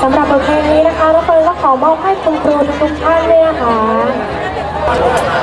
สำหรับบทเพลงนี้นะคะน้องเฟิร์นก็ขอมอบให้คุณครูทุกท่านเลยนะคะ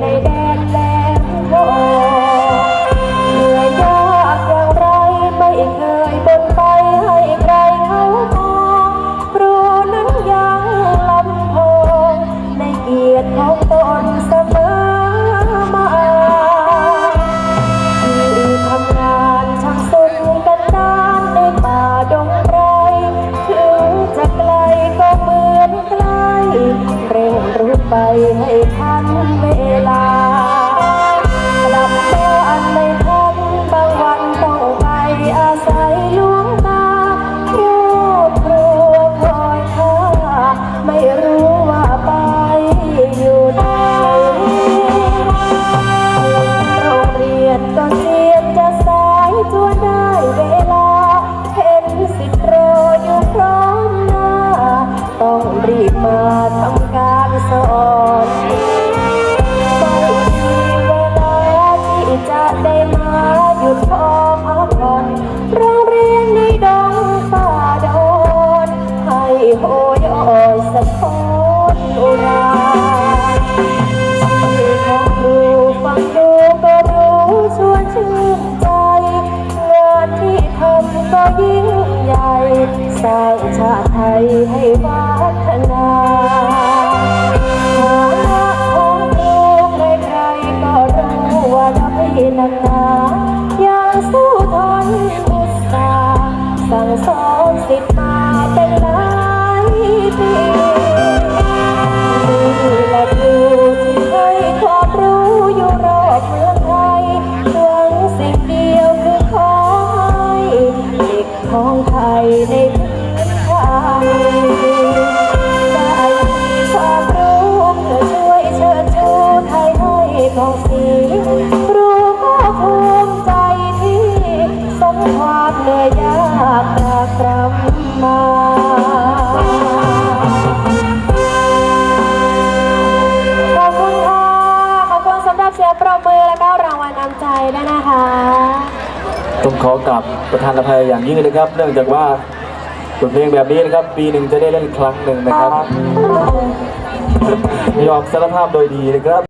ในแดน ให้ทันเวลากลับบ้านไม่ทันบางวันต้องไปอาศัยลวงตาครอบครัวคอยท่าไม่รู้ว่าไปอยู่ไหนโรงเรียนก็เรียนจะสายจวนได้เวลา เห็นสิทธิ์รออยู่พร้อมหน้า ต้องรีบมาทำการ สร้างชาติไทยให้วัฒนาฐานะของครูใครๆก็รู้ว่าได้หนักหนาอย่างสู้ทนอุตสาห์สั่งสอนสิทธิ์มา ต้องขอกราบประธานอภัยอย่างยิ่งเลยครับ เนื่องจากว่าบทเพลงแบบนี้นะครับ ปีหนึ่งจะได้เล่นครั้งหนึ่งนะครับยอมสารภาพโดยดีนะครับ